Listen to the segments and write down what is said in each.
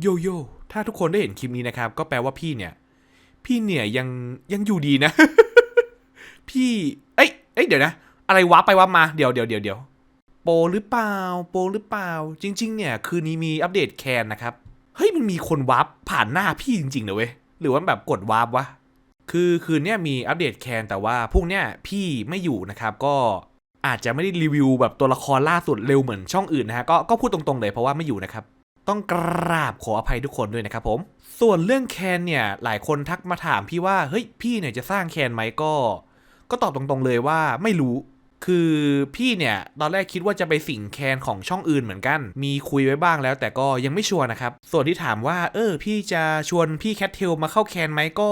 โยโย่ถ้าทุกคนได้เห็นคลิปนี้นะครับ ก็แปลว่าพี่เนี่ย พี่เนี่ยยังยังอยู่ดีนะ พี่เอ้ยเอ้ยเดี๋ยวนะ อะไรวับไปวับมาเดี๋ยวเดี๋ยวเดี๋ยวเดี๋ยวโปรหรือเปล่า โปรหรือเปล่า จริง ๆ เนี่ย คืนนี้มีอัปเดตแคนนะครับ เฮ้ยมันมีคนวับผ่านหน้าพี่จริงๆนะเว้ยหรือว่าแบบกดวับวะคือคืนเนี้ยมีอัปเดตแคนแต่ว่าพรุ่งเนี้ยพี่ไม่อยู่นะครับก็อาจจะไม่ได้รีวิวแบบตัวละครล่าสุดเร็วเหมือนช่องอื่นนะฮะก็ก็พูดตรงๆเลยเพราะว่าไม่อยู่นะครับ ต้องกราบขออภัยทุกคนด้วยนะครับผม ส่วนเรื่องแคนเนี่ยหลายคนทักมาถามพี่ว่าเฮ้ยพี่เนี่ยจะสร้างแคนไหมก็ ก็ตอบตรงๆเลยว่าไม่รู้คือพี่เนี่ย ตอนแรกคิดว่าจะไปสิงแคนของช่องอื่นเหมือนกัน มีคุยไว้บ้างแล้ว แต่ก็ยังไม่ชัวร์นะครับ ส่วนที่ถามว่า เออ พี่จะชวนพี่แคทเทลมาเข้าแคนไหมก็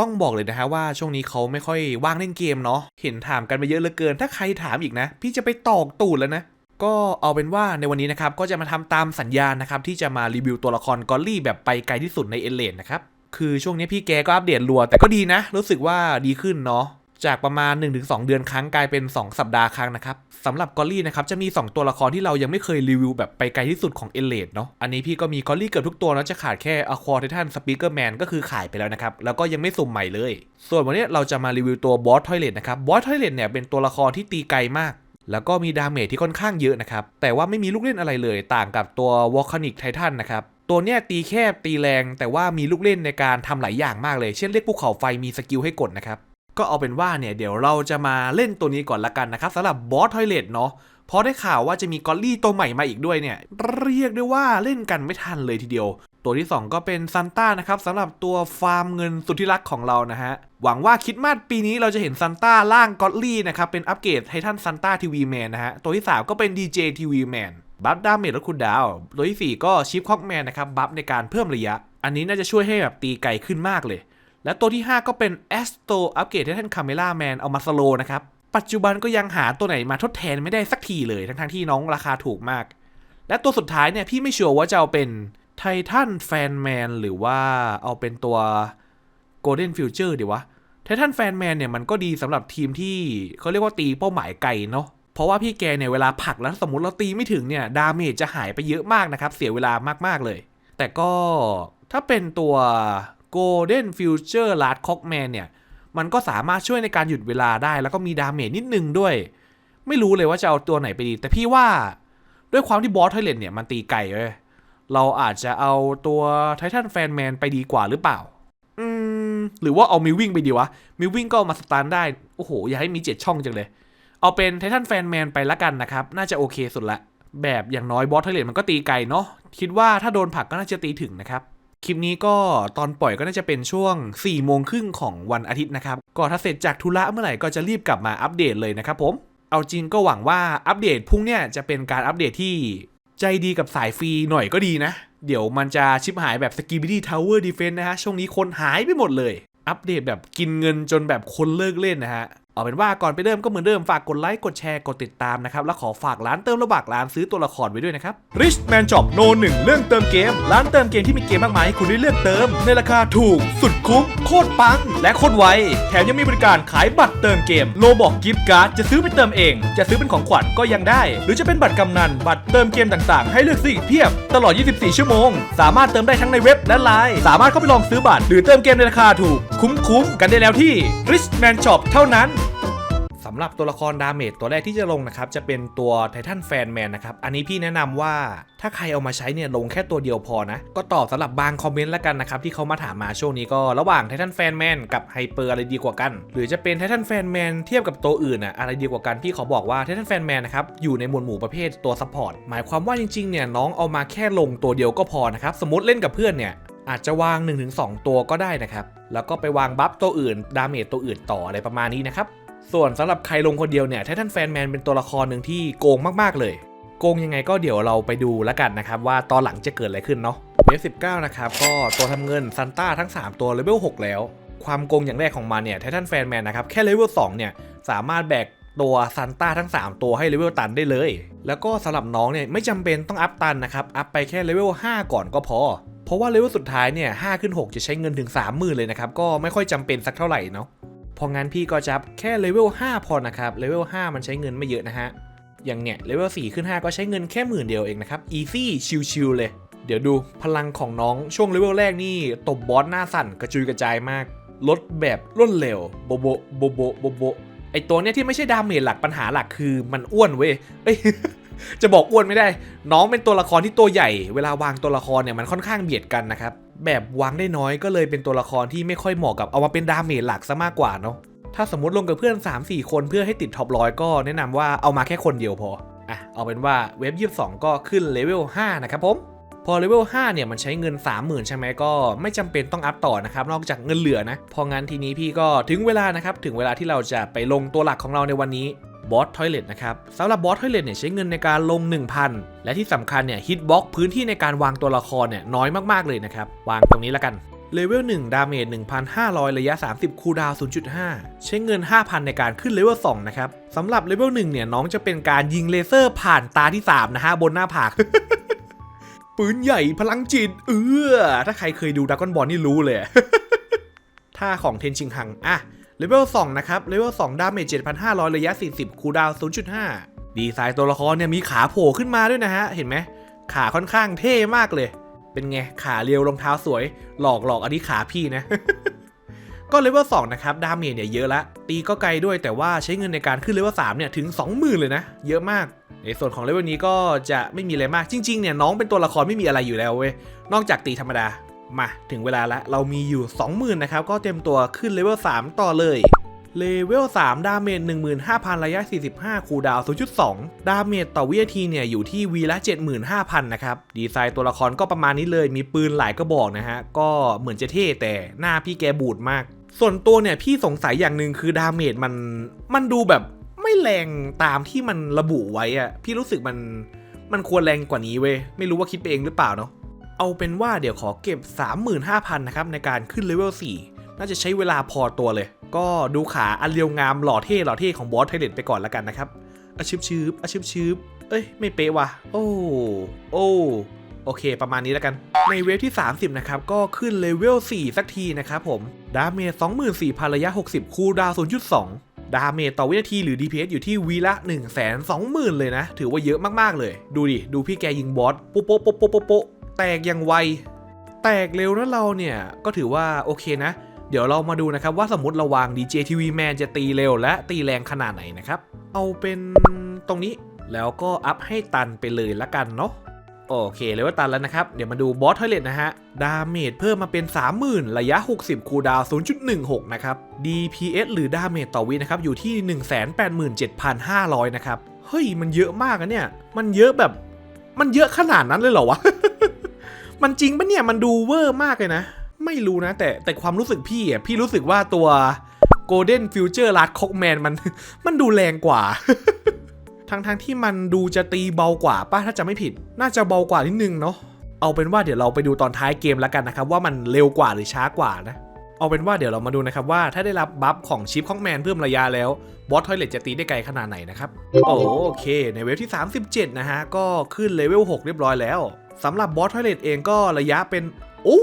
ต้องบอกเลยนะฮะว่าช่วงนี้เขาไม่ค่อยว่างเล่นเกมเนาะเห็นถามกันไปเยอะเหลือเกิน ถ้าใครถามอีกนะ พี่จะไปตอกตูดแล้วนะ ก็เอาเป็นว่าในวันนี้นะครับ ก็จะมาทำตามสัญญาณนะครับ ที่จะมารีวิวตัวละครกอลลี่แบบไปไกลที่สุดในเอเลนนะครับ คือช่วงนี้พี่แกก็อัปเดตรัว แต่ก็ดีนะ รู้สึกว่าดีขึ้นเนาะจากประมาณ 1-2 เดือนครั้งกลายเป็น 2 สัปดาห์ครั้งนะครับสำหรับกอลลี่นะครับจะมี 2 ตัวละครที่เรายังไม่เคยรีวิวแบบไปไกลที่สุดของเอเลดเนาะอันนี้พี่ก็มีกอลลี่เกือบทุกตัวแล้วจะขาดแค่อควอเททันสปีกเกอร์แมนก็คือขายไปแล้วนะครับ แล้วก็ยังไม่สุ่มใหม่เลย ส่วนวันนี้เราจะมารีวิวตัวบอสทอยเลตนะครับบอสทอยเลตเนี่ยเป็นตัวละครที่ตีไกลมาก แล้วก็มีดาเมจที่ค่อนข้างเยอะนะครับ แต่ว่าไม่มีลูกเล่นอะไรเลย ต่างกับตัววอลคานิกไททันนะครับ ตัวเนี้ยตีแคบตีแรง แต่ว่ามีลูกเล่นในการทำหลายอย่างมากเลย เช่นเรียกภูเขาไฟมีสกิลให้กดนะครับ ก็เอาเป็นว่าเนี่ยเดี๋ยวเราจะมาเล่นตัวนี้ก่อนละกันนะครับสำหรับบอสทอยเลตเนาะเพราะได้ข่าวว่าจะมีกอลลี่ตัวใหม่มาอีกด้วยเนี่ย เรียกได้ว่าเล่นกันไม่ทันเลยทีเดียว ตัวที่ 2 ก็เป็นซันต้านะครับสำหรับตัวฟาร์มเงินสุดที่รักของเรานะฮะ หวังว่าคิดมาสปีนี้เราจะเห็นซันต้าล่างกอลลี่นะครับเป็นอัปเกรดไททันซันต้าทีวีแมนนะฮะ ตัวที่ 3 ก็เป็น DJ ทีวีแมนบัฟดาเมจลดคูลดาวตัวที่ 4 ก็ชิปคอกแมนนะครับบัฟในการเพิ่มระยะ อันนี้น่าจะช่วยให้แบบตีไกลขึ้นมากเลย และตัวที่ 5 ก็เป็น Astro อัปเกรดไททันคาเมล่าแมนเอามาสโลนะครับปัจจุบันก็ยังหาตัวไหนมาทดแทนไม่ได้สักทีเลยทั้งๆที่น้องราคาถูกมาก และตัวสุดท้ายเนี่ยพี่ไม่ชัวร์ว่าจะเอาเป็น ททันแฟนแมนหรือว่าเอาเป็นตัว Golden Future ดีวะไททันแฟนแมนเนี่ยมันก็ดีสำหรับทีมที่เขาเรียกว่าตีเป้าหมายไกลเนาะเพราะว่าพี่แกเนี่ยเวลาผลักแล้วสมมติเราตีไม่ถึงเนี่ยดาเมจจะหายไปเยอะมากนะครับ เสียเวลามากๆเลย แต่ก็ถ้าเป็นตัว Golden Future Last Cockman เนี่ย มันก็สามารถช่วยในการหยุดเวลาได้ แล้วก็มีดาเมจนิดนึงด้วย ไม่รู้เลยว่าจะเอาตัวไหนไปดี แต่พี่ว่าด้วยความที่บอสไทเลนเนี่ยมันตีไกลเว้ย เราอาจจะเอาตัวไททันแฟนแมนไปดีกว่าหรือเปล่า อืม หรือว่าเอามิววิ่งไปดีวะ มิววิ่งก็เอามาสตาร์ทได้ โอ้โห อย่าให้มีเจ็ดช่องจังเลย เอาเป็นไททันแฟนแมนไปละกันนะครับ น่าจะโอเคสุดละ แบบอย่างน้อยบอสไทเลนมันก็ตีไกลเนาะ คิดว่าถ้าโดนผลักก็น่าจะตีถึงนะครับ คลิปนี้ก็ตอนปล่อยก็น่าจะเป็นช่วง4ี่โมงครึ่งของวันอาทิตย์นะครับ ก็ถ้าเสร็จจากธุระเมื่อไหร่ก็จะรีบกลับมาอัปเดตเลยนะครับผม เอาจริงก็หวังว่าอัปเดตพรุ่งเนี่ยจะเป็นการอัปเดตที่ ใจดีกับสายฟรีหน่อยก็ดีนะ เดี๋ยวมันจะชิบหายแบบ s k i b i d y Tower Defense นะฮะ ช่วงนี้คนหายไปหมดเลย อัปเดตแบบกินเงินจนแบบคนเลิกเล่นนะฮะ เอาเป็นว่าก่อนไปเริ่มก็เหมือนเดิมฝากกดไลค์กดแชร์กดติดตามนะครับ แล้วขอฝากร้านเติมระบากร้านซื้อตัวละครไว้ด้วยนะครับ Rich Man Shop โนหนึ่งเรื่องเติมเกม ร้านเติมเกมที่มีเกมมากมายให้คุณได้เลือกเติม ในราคาถูกสุดคุ้มโคตรปัง และโคตรไวแถมยังมีบริการขายบัตรเติมเกมโลบอกกิฟต์การ์ดจะซื้อไปเติมเอง จะซื้อเป็นของขวัญก็ยังได้ หรือจะเป็นบัตรกำนันบัตรเติมเกมต่างๆ ให้เลือกซื้ออีกเพียบตลอด 24 ชั่วโมง สามารถเติมได้ทั้งในเว็บและไลน์สามารถเข้าไปลองซื้อบัตรหรือเติมเกมในราคาถูกคุ้มๆกันได้แล้วที่ Rich Man Shop เท่านั้นำหรับตัวละครดาเมจตัวแรกที่จะลงนะครับจะเป็นตัวไททันแฟนแมนนะครับอันนี้พี่แนะนำว่าถ้าใครเอามาใช้เนี่ยลงแค่ตัวเดียวพอนะ ก็ตอบสำหรับบางคอมเมนต์แล้วกันนะครับที่เขามาถามมาช่วงนี้ก็ระหว่างไททันแฟนแมนกับไฮเปอร์อะไรดีกว่ากัน หรือจะเป็นไททันแฟนแมนเทียบกับตัวอื่นอะอะไรดีกว่ากันพี่ขอบอกว่าไททันแฟนแมนนะครับอยู่ในหมวดหมู่ประเภทตัวซัพพอร์ตหมายความว่าจริงๆเนี่ยน้องเอามาแค่ลงตัวเดียวก็พอนะครับสมมติเล่นกับเพื่อนเนี่ยอาจจะวาง 1-2 ตัวก็ได้นะครับ แล้วก็ไปวางบัฟตัวอื่น ดาเมจตัวอื่นต่ออะไรประมาณนี้นะครับ ส่วนสำหรับใครลงคนเดียวเนี่ยไททันแฟนแมนเป็นตัวละครหนึ่งที่โกงมากๆเลย โกงยังไงก็เดี๋ยวเราไปดูแล้วกันนะครับ ว่าตอนหลังจะเกิดอะไรขึ้นเนาะเวฟ19นะครับก็ตัวทำเงินซันต้าทั้ง 3 ตัวเลเวล6แล้ว ความโกงอย่างแรกของมันเนี่ยไททันแฟนแมนนะครับแค่เลเวล2เนี่ยสามารถแบกตัวซันต้าทั้ง 3 ตัวให้เลเวลตันได้เลย แล้วก็สำหรับน้องเนี่ยไม่จำเป็นต้องอัพตันนะครับ อัพไปแค่เลเวล5ก่อนก็พอ เพราะว่าเลเวลสุดท้ายเนี่ย5ขึ้น 6 จะใช้เงินถึง 30,000 เลยนะครับ ก็ไม่ค่อยจำเป็นสักเท่าไหร่เนาะ พองั้นพี่ก็จะแค่เลเวล5พอนะครับเลเวล5มันใช้เงินไม่เยอะนะฮะอย่างเนี่ยเลเวล4ขึ้น 5 ก็ใช้เงินแค่หมื่นเดียวเองนะครับ easy ชิลๆเลย เดี๋ยวดูพลังของน้องช่วงเลเวลแรกนี่ตบบอสหน้าสั่นกระจุยกระจายมากลดแบบรวดเร็วโบโบโบโบโบโบไอตัวเนี้ยที่ไม่ใช่ดาเมจหลักปัญหาหลักคือมันอ้วนเว้ยเอ้ยจะบอกอ้วนไม่ได้ น้องเป็นตัวละครที่ตัวใหญ่ เวลาวางตัวละครเนี่ยมันค่อนข้างเบียดกันนะครับ แบบวางได้น้อยก็เลยเป็นตัวละครที่ไม่ค่อยเหมาะกับเอามาเป็นดาเมจหลักซะมากกว่าเนาะถ้าสมมติลงกับเพื่อน 3-4 คนเพื่อให้ติดท็อปร้อยก็แนะนำว่าเอามาแค่คนเดียวพออะเอาเป็นว่าเว็บ22 ก็ขึ้นเลเวล5นะครับผมพอเลเวล5เนี่ยมันใช้เงิน 30,000 ใช่ไหมก็ไม่จำเป็นต้องอัพต่อนะครับ นอกจากเงินเหลือนะ พองั้นทีนี้พี่ก็ถึงเวลานะครับ ถึงเวลาที่เราจะไปลงตัวหลักของเราในวันนี้ บอสทอยเลตนะครับสำหรับบอสทอยเลตเนี่ยใช้เงินในการลง 1,000 และที่สำคัญเนี่ยฮิตบ็อกพื้นที่ในการวางตัวละครเนี่ยน้อยมากๆเลยนะครับ วางตรงนี้แล้วกันเลเวล1ดาเมจ1,500 ระยะ 30 คูดาวน์0.5 ใช้เงิน 5,000 ในการขึ้นเลเวล2นะครับสำหรับเลเวล1เนี่ยน้องจะเป็นการยิงเลเซอร์ผ่านตาที่ 3 นะฮะ บนหน้าผาก ปืนใหญ่พลังจิต เออ ถ้าใครเคยดูดักกอนบอลนี่รู้เลย ท่าของเทนชิงหัง อะ เลเวล2นะครับ เลเวล2ดาเมจ7,500 ระยะ 40 คูดาวน์0.5 ดีไซน์ตัวละครเนี่ยมีขาโผล่ขึ้นมาด้วยนะฮะ เห็นไหม ขาค่อนข้างเท่มากเลย เป็นไง ขาเรียวรองเท้าสวย หลอกหลอกอันนี้ขาพี่นะ ก็เลเวล2นะครับ ดาเมจเนี่ยเยอะละ ตีก็ไกลด้วยแต่ว่าใช้เงินในการขึ้นเลเวล3เนี่ยถึง 20,000 เลยนะ เยอะมาก ในส่วนของเลเวลนี้ก็จะไม่มีอะไรมาก จริง ๆ เนี่ยน้องเป็นตัวละครไม่มีอะไรอยู่แล้วเว้ย นอกจากตีธรรมดา มาถึงเวลาและเรามีอยู่ 20,000นะครับก็เต็มตัวขึ้นเลเวล3ต่อเลยเลเวล3ดาเมจ15,000 ระยะ 45 คูดาวน์0.2 ดาเมจต่อวินาทีเนี่ยอยู่ที่วีละ 75,000 นะครับ ดีไซน์ตัวละครก็ประมาณนี้เลย มีปืนหลายกระบอกนะฮะ ก็เหมือนจะเท่แต่หน้าพี่แกบูดมาก ส่วนตัวเนี่ยพี่สงสัยอย่างหนึ่งคือดาเมจมัน มันดูแบบไม่แรงตามที่มันระบุไว้อะพี่รู้สึกมัน มันควรแรงกว่านี้เว้ย ไม่รู้ว่าคิดไปเองหรือเปล่าเนาะ เอาเป็นว่าเดี๋ยวขอเก็บ 35,000 นะครับในการขึ้นเลเวล 4 น่าจะใช้เวลาพอตัวเลย ก็ดูขาอันเรียวงามหล่อเท่หล่อเท่ของบอสไทเลตไปก่อนแล้วกันนะครับอาชิบชืบอาชิบชืบเอ้ย ไม่เป๊ะว่ะ โอ้ โอ้ โอเค ประมาณนี้แล้วกัน ในเวฟที่ 30 นะครับ ก็ขึ้นเลเวล 4 สักทีนะครับผม ดาเมจ24,000 ระยะ 60 คูลดาวน์0.2 ดาเมจต่อวินาทีหรือ DPS อยู่ที่วีละ 1 2 0 0 0 0 เลยนะ ถือว่าเยอะมาก ๆ เลย ดูดิ ดูพี่แกยิงบอส โปโป๊ะโป๊ะโป๊ะโป๊ะโป๊ะ แตกอย่างไว แตกเร็วนะเราเนี่ยก็ถือว่าโอเคนะ เดี๋ยวเรามาดูนะครับว่าสมมติเราวาง DJ TV Man จะตีเร็วและตีแรงขนาดไหนนะครับ เอาเป็นตรงนี้แล้วก็อัพให้ตันไปเลยละกันเนาะโอเคเลยว่าตันแล้วนะครับ เดี๋ยวมาดูบอสทอยเลตนะฮะ ดาเมจเพิ่มมาเป็น 30,000 ระยะ 60 คูดาวน์0.16 นะครับ DPS หรือดาเมจต่อวินะครับ อยู่ที่ 187,500 นะครับ เฮ้ย มันเยอะมากอะเนี่ย มันเยอะแบบ มันเยอะขนาดนั้นเลยเหรอวะ มันจริงปะเนี่ยมันดูเวอร์มากเลยนะ ไม่รู้นะ แต่แต่ความรู้สึกพี่อะพี่รู้สึกว่าตัว Golden Future Last Cockman มันมันดูแรงกว่าทั้งทั้งๆที่มันดูจะตีเบากว่าป้าถ้าจะไม่ผิด น่าจะเบากว่านิดนึงเนาะเอาเป็นว่าเดี๋ยวเราไปดูตอนท้ายเกมแล้วกันนะครับ ว่ามันเร็วกว่าหรือช้ากว่านะ เอาเป็นว่าเดี๋ยวเรามาดูนะครับว่าถ้าได้รับบัฟของชิปของแมนเพิ่มระยะแล้วบอสทอยเลตจะตีได้ไกลขนาดไหนนะครับโอเค ในเวฟที่ 37 นะฮะก็ขึ้นเลเวล6เรียบร้อยแล้ว สำหรับบอสทอยเลตเองก็ระยะเป็นโอ้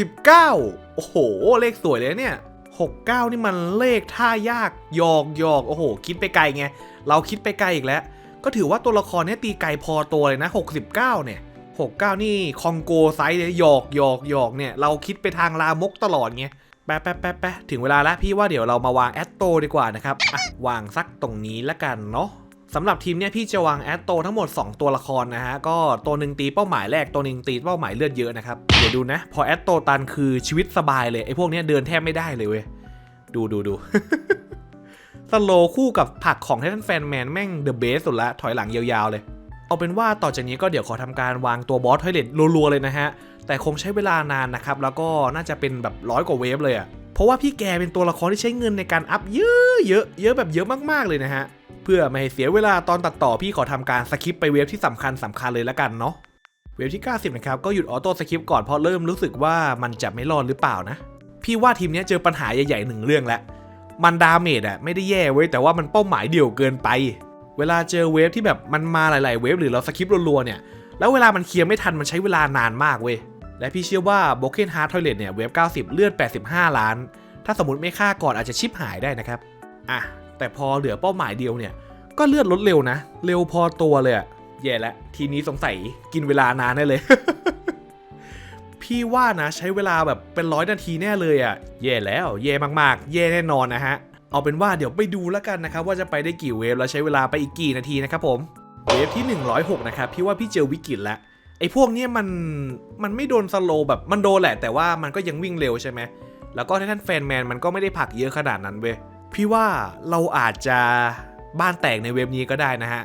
69 โอ้โห เลขสวยเลยเนี่ย 69 นี่มันเลขท่ายากหยอกหยอกโอ้โห คิดไปไกลไง เราคิดไปไกลอีกแล้ว ก็ถือว่าตัวละครนี้ตีไกลพอตัวเลยนะ 69 เนี่ย 69 นี่คองโกไซส์เลยหยอกหยอกหยอกเนี่ย เราคิดไปทางลามกตลอดไงแป๊ะแป๊ะแป๊ะแป๊ะถึงเวลาแล้วพี่ว่าเดี๋ยวเรามาวางแอตโตดีกว่านะครับ อะ วางสักตรงนี้ละกันเนาะ สำหรับทีมเนี่ยพี่จะวางแอตโตทั้งหมด 2 ตัวละครนะฮะ ก็ตัวหนึ่งตีเป้าหมายแรกตัวหนึ่งตีเป้าหมายเลือดเยอะนะครับ เดี๋ยวดูนะ พอแอตโตตันคือชีวิตสบายเลยไอ้พวกเนี้ยเดินแทบไม่ได้เลยเว้ย ดูดูดูสโลคู่กับผักของไททันแฟนแมนแม่งเดอะเบสสุดละถอยหลังยาวๆเลย เอาเป็นว่าต่อจากนี้ก็เดี๋ยวขอทำการวางตัวบอสทอยเลตรัวๆเลยนะฮะ แต่คงใช้เวลานานนะครับ แล้วก็น่าจะเป็นแบบร้อยกว่าเวฟเลยอะเพราะว่าพี่แกเป็นตัวละครที่ใช้เงินในการอัพเยอะเยอะเยอะแบบเยอะมากๆเลยนะฮะ เพื่อไม่ให้เสียเวลาตอนตัดต่อพี่ขอทำการสคิปไปเวฟที่สำคัญสำคัญเลยละกันเนาะเวฟที่ 90 นะครับ ก็หยุดออโต้สคิปก่อนเพราะเริ่มรู้สึกว่ามันจะไม่รอดหรือเปล่านะ พี่ว่าทีมนี้เจอปัญหาใหญ่ๆหนึ่งเรื่องแล้ว มันดาเมจอะไม่ได้แย่เว้ยแต่ว่ามันเป้าหมายเดี่ยวเกินไป เวลาเจอเวฟที่แบบมันมาหลายๆเวฟหรือเราสคิปรัวๆเนี่ย แล้วเวลามันเคลียร์ไม่ทันมันใช้เวลานานมากเว้ย และพี่เชื่อว่า Broken Heart Toilet เนี่ยเวฟ90 เลือด 85 ล้าน ถ้าสมมติไม่ฆ่าก่อนอาจจะชิปหายได้นะครับ อะ แต่พอเหลือเป้าหมายเดียวเนี่ย ก็เลือดลดเร็วนะ เร็วพอตัวเลยอะแย่แล้วทีนี้สงสัยกินเวลานานได้เลย พี่ว่านะใช้เวลาแบบเป็นร้อยนาทีแน่เลยอะ่ะแย่แล้ว แย่มากๆ แย่แน่นอนนะฮะ เอาเป็นว่าเดี๋ยวไปดูแล้วกันนะครับว่าจะไปได้กี่เวฟแล้วใช้เวลาไปอีกกี่นาทีนะครับผมเวฟที่ 106 นะครับพี่ว่าพี่เจอวิกฤตแล้วไอ้พวกเนี้ยมันมันไม่โดนสโลว์แบบมันโดนแหละ แต่ว่ามันก็ยังวิ่งเร็วใช่ไหมแล้วก็ไททันแฟนแมนมันก็ไม่ได้ผลักเยอะขนาดนั้นเว้ย พี่ว่าเราอาจจะบ้านแตกในเว็บนี้ก็ได้นะฮะ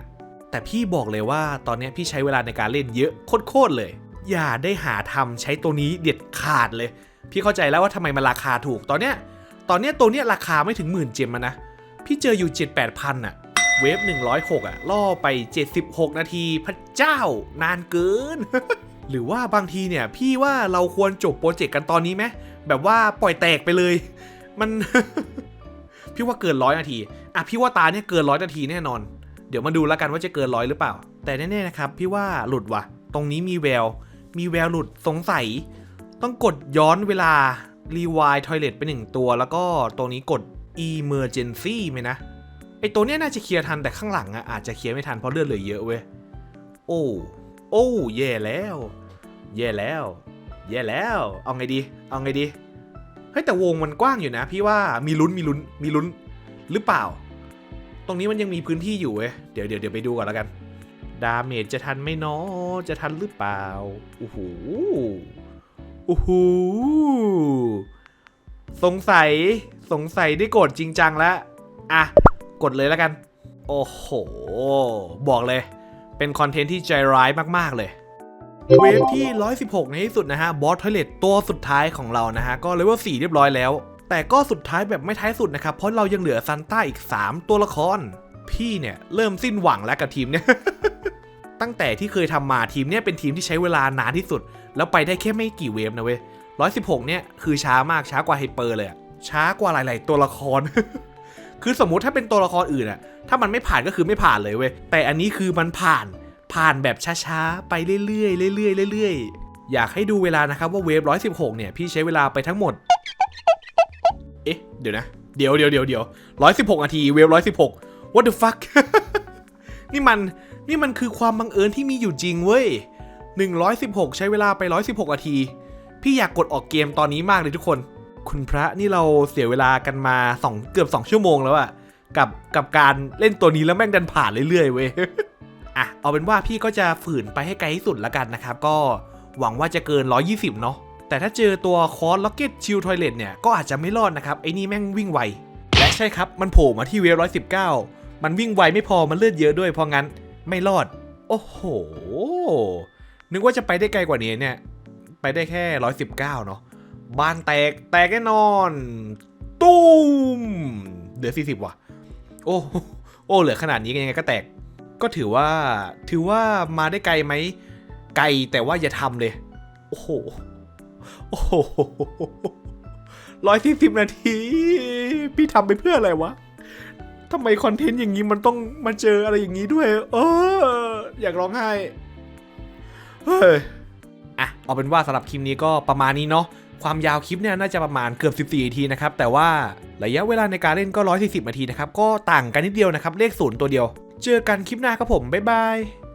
แต่พี่บอกเลยว่าตอนนี้พี่ใช้เวลาในการเล่นเยอะโคตรๆเลย อย่าได้หาทำใช้ตัวนี้เด็ดขาดเลย พี่เข้าใจแล้วว่าทำไมมันราคาถูกตอนเนี้ยตอนเนี้ยตัวเนี้ยราคาไม่ถึงหมื่นเจมนะ พี่เจออยู่7 8พันอะเวฟ106อะล่อไป 76 นาทีพระเจ้านานเกิน หรือว่าบางทีเนี่ย พี่ว่าเราควรจบโปรเจกต์กันตอนนี้ไหมแบบว่าปล่อยแตกไปเลย มัน พี่ว่าเกินร้อยนาทีอะพี่ว่าตาเนี่ยเกินร้อยนาทีแน่นอน เดี๋ยวมาดูแล้วกันว่าจะเกินร้อยหรือเปล่า แต่แน่ๆนะครับพี่ว่าหลุดว่ะ ตรงนี้มีแวว มีแววหลุดสงสัย ต้องกดย้อนเวลา rewind toilet ไปหนึ่งตัว แล้วก็ตรงนี้กด emergency ไหมนะไอตัวเนี้ยน่าจะเคลียร์ทันแต่ข้างหลังอะอาจจะเคลียร์ไม่ทันเพราะเลือดเหลือเยอะเว้ยโอ้โอ้แย่แล้ว แย่แล้ว แย่แล้ว เอาไงดี เอาไงดี ฮ้ยแต่วงมันกว้างอยู่นะ พี่ว่ามีลุ้นมีลุ้นมีลุ้นหรือเปล่า ตรงนี้มันยังมีพื้นที่อยู่เว้ยเดี๋ยวเดี๋ยวเดี๋ยวไปดูก่อนแล้วกัน ดาเมจจะทันไหมเนาะจะทันหรือเปล่าโอ้โหโอ้โหสงสัยสงสัยได้กดจริงจังแล้วอะกดเลยแล้วกัน โอ้โห บอกเลย เป็นคอนเทนต์ที่ใจร้ายมาก ๆ เลย เวฟที่ 116 ในที่สุดนะฮะ บอสทอยเลตตัวสุดท้ายของเรานะฮะ ก็เลเวล4เรียบร้อยแล้ว แต่ก็สุดท้ายแบบไม่ท้ายสุดนะครับ เพราะเรายังเหลือซันต้าอีก 3 ตัวละคร พี่เนี่ยเริ่มสิ้นหวังแล้วกับทีมเนี่ย ตั้งแต่ที่เคยทำมาทีมเนี่ยเป็นทีมที่ใช้เวลานานที่สุด แล้วไปได้แค่ไม่กี่เวฟนะเว้ย116 เนี่ยคือช้ามากช้ากว่าไฮเปอร์เลย ช้ากว่าหลาย ๆ ตัวละคร คือสมมุติถ้าเป็นตัวละครอื่นอะถ้ามันไม่ผ่านก็คือไม่ผ่านเลยเว้ย แต่อันนี้คือมันผ่าน ผ่านแบบช้าๆ ไปเรื่อยๆเรื่อยๆเรื่อยๆ อยากให้ดูเวลานะครับว่าเวฟ116 เนี่ย พี่ใช้เวลาไปทั้งหมด เอ๊ะ เดี๋ยวนะ เดี๋ยวเดี๋ยวเดี๋ยวเดี๋ยว116นาทีเวฟ116 what the fuck นี่มันนี่มันคือความบังเอิญที่มีอยู่จริงเว้ย116ใช้เวลาไป116นาที พี่อยากกดออกเกมตอนนี้มากเลยทุกคน คุณพระนี่เราเสียเวลากันมาสองเกือบ2ชั่วโมงแล้วอะกับกับการเล่นตัวนี้แล้วแม่งดันผ่านเรื่อยๆเว้ย อะเอาเป็นว่าพี่ก็จะฝืนไปให้ไกลที่สุดละกันนะครับ ก็หวังว่าจะเกิน 120 เนาะแต่ถ้าเจอตัวคอร์สล็อกเก็ตชิลทอยเลตเนี่ยก็อาจจะไม่รอดนะครับไอ้นี่แม่งวิ่งไว และใช่ครับ มันโผล่มาที่เวฟ119มันวิ่งไวไม่พอมันเลือดเยอะด้วยเพราะงั้นไม่รอด โอ้โห นึกว่าจะไปได้ไกลกว่านี้เนี่ย ไปได้แค่119เนาะบ้านแตกแตกแน่นอน ตุ้มเหลือ40ว่ะ โอ้โอ้เหลือขนาดนี้ยังไงก็แตก ก็ถือว่าถือว่ามาได้ไกลไหม ไกลแต่ว่าอย่าทำเลย โอ้โห โอ้โหร้อยที่สิบนาที พี่ทำไปเพื่ออะไรวะทำไมคอนเทนต์อย่างนี้มันต้องมาเจออะไรอย่างนี้ด้วย เออ อยากร้องไห้ เฮ้ย อะ เอาเป็นว่าสำหรับคลิปนี้ก็ประมาณนี้เนาะ ความยาวคลิปเนี่ยน่าจะประมาณเกือบ 14 นาทีนะครับ แต่ว่าระยะเวลาในการเล่นก็ 140 นาทีนะครับ ก็ต่างกันนิดเดียวนะครับ เลขศูนย์ตัวเดียว เจอกันคลิปหน้าครับผม บ๊ายบาย